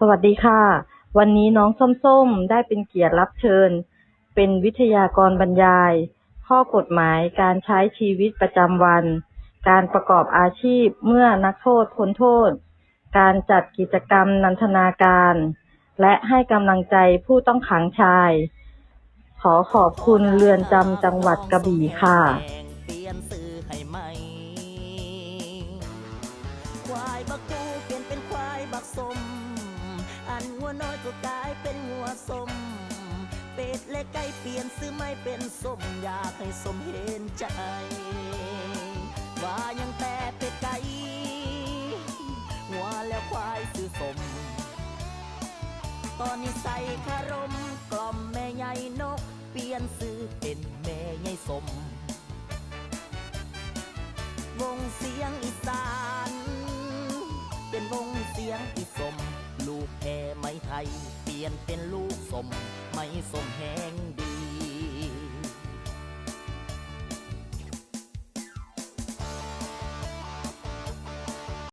สวัสดีค่ะ วันนี้น้องส้มๆ ได้เป็นเกียรติรับเชิญ เป็นวิทยากรบรรยาย ข้อกฎหมายการใช้ชีวิตประจำวัน การประกอบอาชีพเมื่อนักโทษพ้นโทษ การจัดกิจกรรมนันทนาการ และให้กำลังใจผู้ต้องขังชาย ขอขอบคุณเรือนจำจังหวัดกระบี่ค่ะควายบักกูเปลี่ยนเป็นควายบักสม อันงัวน้อยก็กลายเป็นงัวสม เป็ดและไก่เปลี่ยนซื้อไม่เป็นสมอยากให้สมเห็นใจ ว่ายังแต่เป็ดไก่งัวแล้วควายซื้อสม ตอนนี้ใส่คารมกล่อมแม่ใหญ่นก เปลี่ยนซื้อเป็นแม่ใหญ่สม วงเสียงอี เปลี่ยนเป็นลูกสม ไม่สมแหง